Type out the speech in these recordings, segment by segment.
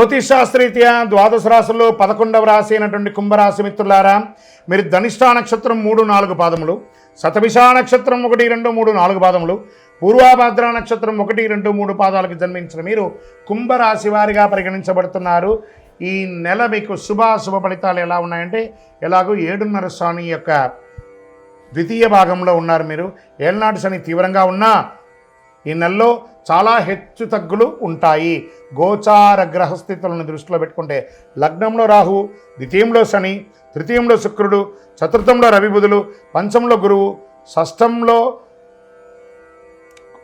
జ్యోతిషాస్త్రీత్యా ద్వాదశ రాశుల్లో పదకొండవ రాశి అయినటువంటి కుంభరాశి మిత్రులారా మీరు ధనిష్టా నక్షత్రం మూడు నాలుగు పాదములు శతభిషా నక్షత్రం ఒకటి రెండు మూడు నాలుగు పాదములు పూర్వాభద్ర నక్షత్రం ఒకటి రెండు మూడు పాదాలకు జన్మించిన మీరు కుంభరాశి వారిగా పరిగణించబడుతున్నారు. ఈ నెల మీకు శుభాశుభ ఫలితాలు ఎలా ఉన్నాయంటే ఎలాగో ఏడున్నర స్వామి యొక్క ద్వితీయ భాగంలో ఉన్నారు మీరు. ఏళ్ళనాటి శని తీవ్రంగా ఉన్నా ఈ నెలలో చాలా హెచ్చు తగ్గులు ఉంటాయి. గోచార గ్రహస్థితులను దృష్టిలో పెట్టుకుంటే లగ్నంలో రాహు ద్వితీయంలో శని తృతీయంలో శుక్రుడు చతుర్థంలో రవి బుధులు పంచంలో గురువు షష్టంలో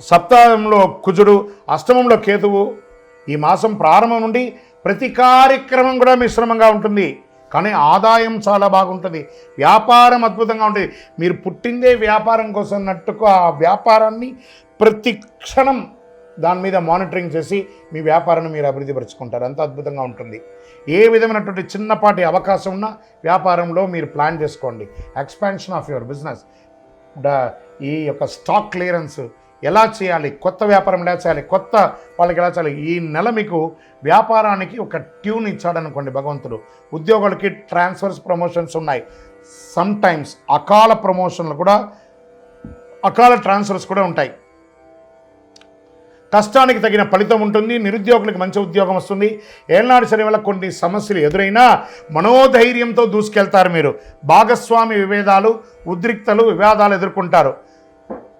సప్తాహంలో కుజుడు అష్టమంలో కేతువు. ఈ మాసం ప్రారంభం నుండి ప్రతి కార్యక్రమం కూడా మిశ్రమంగా ఉంటుంది. కానీ ఆదాయం చాలా బాగుంటుంది. వ్యాపారం అద్భుతంగా ఉంటుంది. మీరు పుట్టిందే వ్యాపారం కోసం అన్నట్టుగా ఆ వ్యాపారాన్ని ప్రతి క్షణం దాని మీద మానిటరింగ్ చేసి మీ వ్యాపారాన్ని మీరు అభివృద్ధి పరుచుకుంటారు. అంత అద్భుతంగా ఉంటుంది. ఏ విధమైనటువంటి చిన్నపాటి అవకాశం ఉన్నా వ్యాపారంలో మీరు ప్లాన్ చేసుకోండి. ఎక్స్పాన్షన్ ఆఫ్ యువర్ బిజినెస్ ఈ యొక్క స్టాక్ క్లియరెన్స్ ఎలా చేయాలి? కొత్త వ్యాపారం ఎలా చేయాలి? కొత్త వాళ్ళకి ఎలా చేయాలి? ఈ నెల మీకు వ్యాపారానికి ఒక ట్యూన్ ఇచ్చాడనుకోండి భగవంతుడు. ఉద్యోగులకి ట్రాన్స్ఫర్స్ ప్రమోషన్స్ ఉన్నాయి. సమ్ టైమ్స్ అకాల ప్రమోషన్లు కూడా అకాల ట్రాన్స్ఫర్స్ కూడా ఉంటాయి. కష్టానికి తగిన ఫలితం ఉంటుంది నిరుద్యోగులకు మంచి ఉద్యోగం వస్తుంది. ఏళ్నాడు శని వల్ల కొన్ని సమస్యలు ఎదురైనా మనోధైర్యంతో దూసుకెళ్తారు మీరు. భాగస్వామి విభేదాలు ఉద్రిక్తలు వివాదాలు ఎదుర్కొంటారు.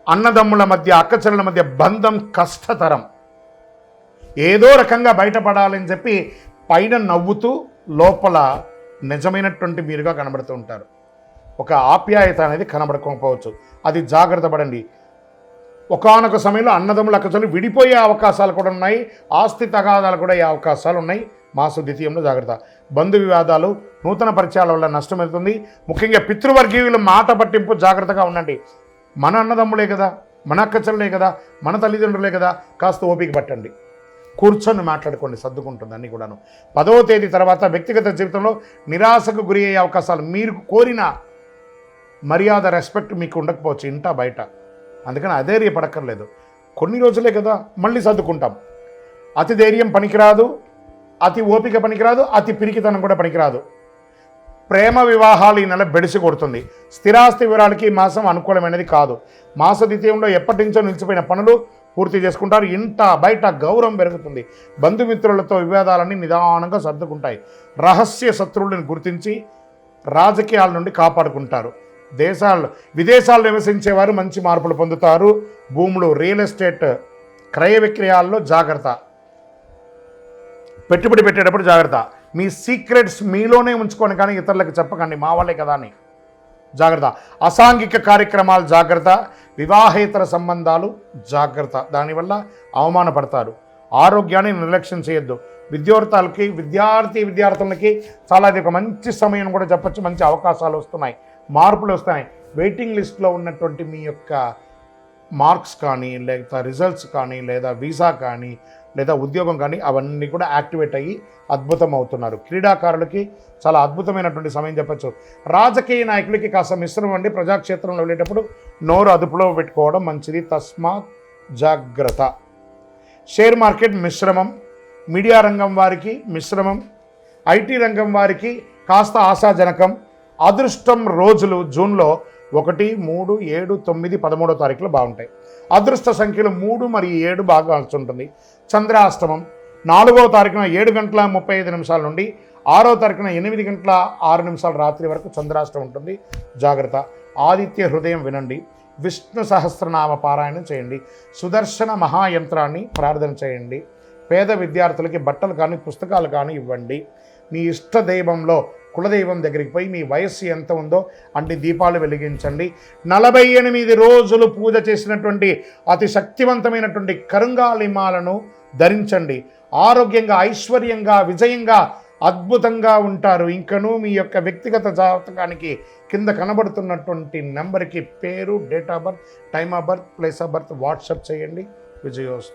అన్నదమ్ముల మధ్య అక్కచెల్లెల మధ్య బంధం కష్టతరం. ఏదో రకంగా బయటపడాలని చెప్పి పైన నవ్వుతూ లోపల నిజమైనటువంటి మీరుగా కనబడుతూ ఉంటారు. ఒక ఆప్యాయత అనేది కనబడకపోవచ్చు అది జాగ్రత్త పడండి. ఒకానొక సమయంలో అన్నదమ్ముల అక్కచెల్లు విడిపోయే అవకాశాలు కూడా ఉన్నాయి. ఆస్తి తగాదాలు కూడా అయ్యే అవకాశాలు ఉన్నాయి. మాసు ద్వితీయంలో జాగ్రత్త. బంధు వివాదాలు నూతన పరిచయాల వల్ల నష్టం అవుతుంది ముఖ్యంగా పితృవర్గీయుల మాట పట్టింపు జాగ్రత్తగా ఉండండి. మన అన్నదమ్ములే కదా మన అక్కచెల్లే కదా మన తల్లిదండ్రులే కదా కాస్త ఓపిక పట్టండి. కూర్చొని మాట్లాడుకోండి సర్దుకుంటుంది అన్నీ కూడాను. పదవ తేదీ తర్వాత వ్యక్తిగత జీవితంలో నిరాశకు గురి అయ్యే అవకాశాలు మీరు కోరిన మర్యాద రెస్పెక్ట్ మీకు ఉండకపోవచ్చు ఇంటా బయట. అందుకని అధైర్య పడక్కర్లేదు. కొన్ని రోజులే కదా మళ్ళీ సర్దుకుంటాం. అతి ధైర్యం పనికిరాదు అతి ఓపిక పనికిరాదు అతి పిరికితనం కూడా పనికిరాదు. ప్రేమ వివాహాలు ఈ నెల బెడిసి కొడుతుంది. స్థిరాస్తి వివరాలకి మాసం అనుకూలమైనది కాదు. మాస ద్వితీయంలో ఎప్పటి నుంచో నిలిచిపోయిన పనులు పూర్తి చేసుకుంటారు. ఇంట బయట గౌరవం పెరుగుతుంది. బంధుమిత్రులతో వివాదాలన్నీ నిదానంగా సర్దుకుంటాయి. రహస్య శత్రువులను గుర్తించి రాజకీయాల నుండి కాపాడుకుంటారు. దేశాల్లో విదేశాల్లో నివసించేవారు మంచి మార్పులు పొందుతారు. భూములు రియల్ ఎస్టేట్ క్రయ విక్రయాల్లో జాగ్రత్త. పెట్టుబడి పెట్టేటప్పుడు జాగ్రత్త. మీ సీక్రెట్స్ మీలోనే ఉంచుకొని కానీ ఇతరులకు చెప్పకండి మా వాళ్ళే కదా అని. జాగ్రత్త. అసాంఘిక కార్యక్రమాలు జాగ్రత్త. వివాహేతర సంబంధాలు జాగ్రత్త. దానివల్ల అవమానపడతారు. ఆరోగ్యాన్ని నిర్లక్ష్యం చేయొద్దు. విద్యార్థులకి విద్యార్థి విద్యార్థులకి చాలా ఇది ఒక మంచి సమయం కూడా చెప్పచ్చు మంచి అవకాశాలు వస్తున్నాయి. మార్పులు వస్తాయి. వెయిటింగ్ లిస్ట్లో ఉన్నటువంటి మీ యొక్క మార్క్స్ కానీ లేదా రిజల్ట్స్ కానీ లేదా వీసా కానీ లేదా ఉద్యోగం కానీ అవన్నీ కూడా యాక్టివేట్ అయ్యి అద్భుతం అవుతున్నారు క్రీడాకారులకి చాలా అద్భుతమైనటువంటి సమయం చెప్పచ్చు. రాజకీయ నాయకులకి కాస్త మిశ్రమం అండి. ప్రజాక్షేత్రంలో వెళ్ళేటప్పుడు నోరు అదుపులో పెట్టుకోవడం మంచిది. తస్మాత్ జాగ్రత్త. షేర్ మార్కెట్ మిశ్రమం. మీడియా రంగం వారికి మిశ్రమం. ఐటీ రంగం వారికి కాస్త ఆశాజనకం. అదృష్టం రోజులు జూన్లో ఒకటి మూడు ఏడు తొమ్మిది పదమూడో తారీఖులో బాగుంటాయి. అదృష్ట సంఖ్యలు మూడు మరియు ఏడు బాగా వస్తుంటుంది. చంద్రాష్టమం నాలుగో తారీఖున ఏడు గంటల ముప్పై ఐదు నిమిషాల నుండి ఆరో తారీఖున ఎనిమిది గంటల ఆరు నిమిషాల రాత్రి వరకు చంద్రాష్టం ఉంటుంది. జాగ్రత్త. ఆదిత్య హృదయం వినండి. విష్ణు సహస్రనామ పారాయణం చేయండి. సుదర్శన మహాయంత్రాన్ని ప్రార్థన చేయండి. పేద విద్యార్థులకి బట్టలు కానీ పుస్తకాలు కానీ ఇవ్వండి. మీ ఇష్ట దైవంలో కులదైవం దగ్గరికి పోయి మీ వయస్సు ఎంత ఉందో అన్ని దీపాలు వెలిగించండి. నలభై ఎనిమిది రోజులు పూజ చేసినటువంటి అతి శక్తివంతమైనటువంటి కరుంగాలిమాలను ధరించండి. ఆరోగ్యంగా ఐశ్వర్యంగా విజయంగా అద్భుతంగా ఉంటారు. ఇంకనూ మీ యొక్క వ్యక్తిగత జాతకానికి కింద కనబడుతున్నటువంటి నెంబర్కి పేరు date of birth time of birth place of birth WhatsApp చేయండి. విజయోస్తు